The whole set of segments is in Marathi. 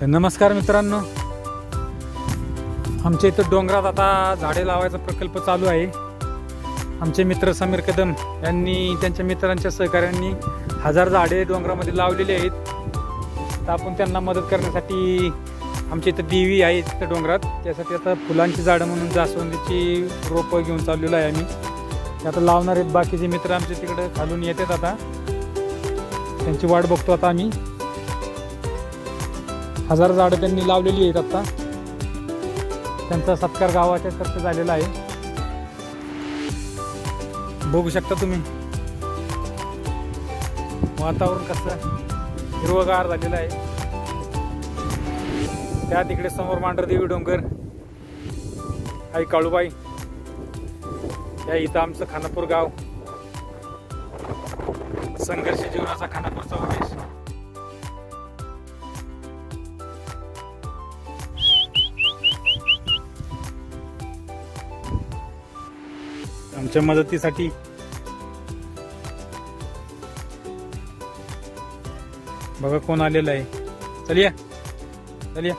तर नमस्कार मित्रांनो. आमच्या इथं डोंगरात आता झाडे लावायचा प्रकल्प चालू आहे. आमचे मित्र समीर कदम यांनी त्यांच्या मित्रांच्या सहकार्यांनी हजार झाडे डोंगरामध्ये लावलेली आहेत. तर आपण त्यांना मदत करण्यासाठी आमच्या इथं देवी आहे तिथं डोंगरात. त्यासाठी आता फुलांची झाडं म्हणून जास्वंदीची रोपं घेऊन चाललेलो आहे आम्ही. ते आता लावणार आहेत. बाकीचे मित्र आमचे तिकडं घालून येतात आता. त्यांची वाट बघतो आता आम्ही. हजार झाडं त्यांनी लावलेली आहेत आता. त्यांचा सत्कार गावाच्या तर्फे झालेला आहे. बघू शकता तुम्ही. वातावरण कसं हिरवगार झालेलं आहे. त्या तिकडे समोर मांढरदेवी डोंगर. आई काळूबाई. या इथं आमचं खानापूर गाव. संघर्ष जीवनाचा खानापूरचा आमच्या मदतीसाठी. बघा कोण आलेलं आहे. चल या. चल या.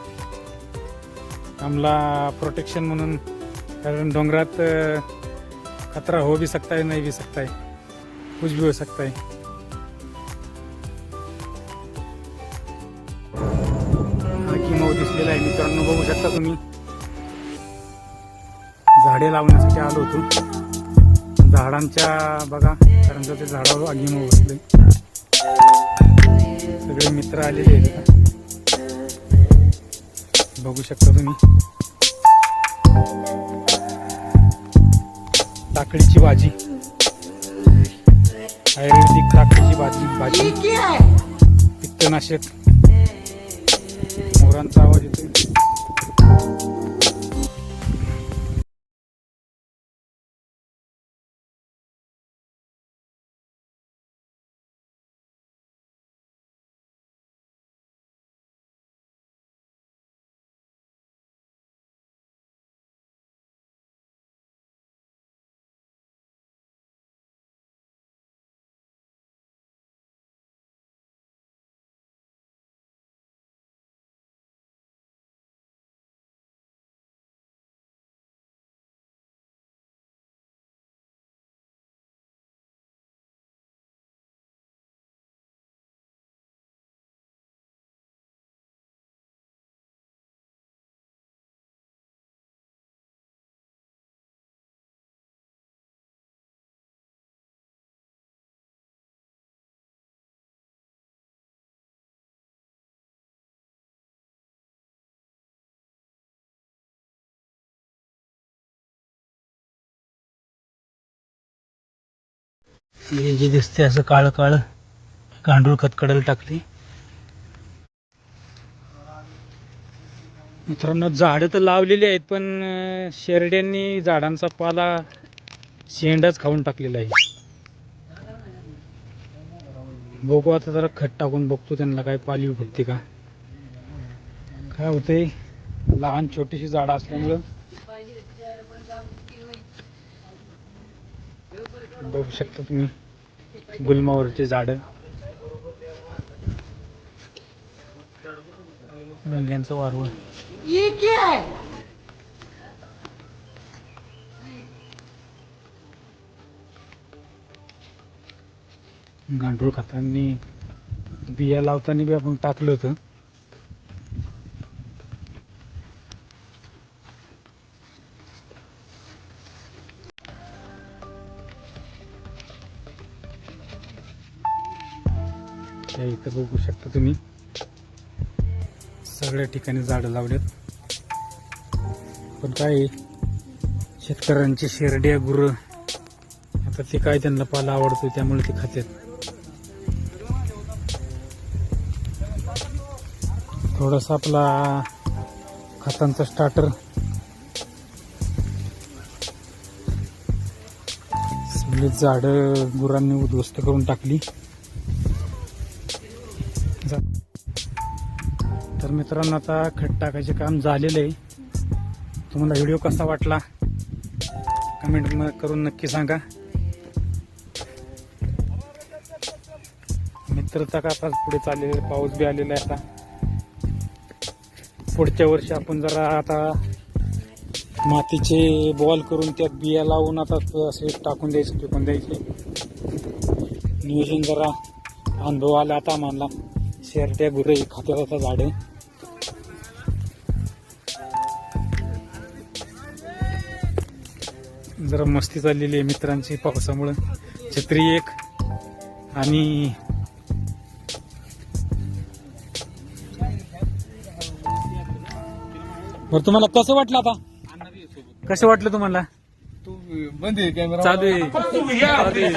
आम्हाला प्रोटेक्शन म्हणून कारण डोंगरात खतरा हो भी सकता है नहीं भी सकता है कुछ भी हो सकता है आणखी मऊ दिसलेला आहे मित्रांनो बघू शकता तुम्ही. झाडे लावण्यासाठी आलो होतो. झाडांच्या बघा कारण ते झाडावर आगीमो बसले. सगळे मित्र आलेले आहेत. बघू शकता तुम्ही. टाकडीची भाजी. आयुर्वेदिक टाकडीची भाजी भाजी. पित्तनाशक. मोरांचा आवाज हे जे दिसते असं काळं काळं गांडूळ खतकडायला टाकली. मित्रांनो झाडं तर लावलेली आहेत पण शेरड्यांनी झाडांचा पाला शेंडाच खाऊन टाकलेला आहे. बघू आता जरा खत टाकून बघतो त्यांना काय पालीव फुटते का. काय होतंय? लहान छोटीशी झाडं असल्यामुळं बघू शकता तुम्ही. गुलमावरचे झाड. मेंढ्यांचं वारवळ गांडूळ खतांनी बिया लावताना बी आपण टाकलं होतं. त्या इथं बघू शकता तुम्ही. सगळ्या ठिकाणी झाडं लावलेत. पण काय शेतकऱ्यांची शेरड्या गुरं आता ते काय त्यांना पाला आवडतो त्यामुळे ते खातात थोडासा आपला खतांचा स्टार्टर सगळी झाडं गुरांनी उद्ध्वस्त करून टाकली. तर मित्रांनो आता खट टाकायचे काम झालेलं आहे. तुम्हाला व्हिडिओ कसा वाटला? कमेंट करून नक्की सांगा. मित्रचा का आता पुढे चाललेले पाऊस बी आलेला आहे आता. पुढच्या वर्षी आपण जरा आता मातीचे बॉल करून त्यात बिया लावून आता असे टाकून द्यायचे फेकून द्यायचे. नियोजन जरा अनुभव आला आता मानला शेरट्या गुरे खात्यात आता झाडे जरा मस्ती चाललेली आहे मित्रांची पावसामुळं. छत्री एक आणि बरं तुम्हाला कसं वाटलं आता? कसं वाटलं तुम्हाला? तू बंद आहे कॅमेरा चालू आहे. चालू आहे.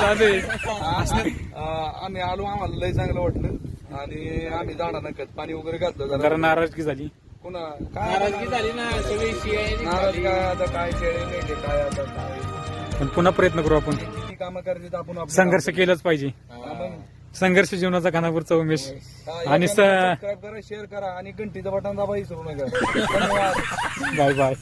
चालू आहे. आम्ही आलो आम्हाला लय चांगलं वाटलं. आणि आम्ही जाणार नकत पाणी वगैरे घातलं जरा. जरा नाराजगी झाली. पुन्हा काय नाराजगी झाली ना सगळी नाराज काय आता काय शेळे नाही काय आता काय. पण पुन्हा प्रयत्न करू आपण. किती कामं करायची आपण आपली संघर्ष केलंच पाहिजे. कामं- हा, मग. संघर्ष जीवनाचा खानापूरचा उमेश. हा, आणि स- चॅनलला सबस्क्राईब करा शेअर करा आणि घंटीचं बटन दाबा विसरू नका. धन्यवाद. Bye bye.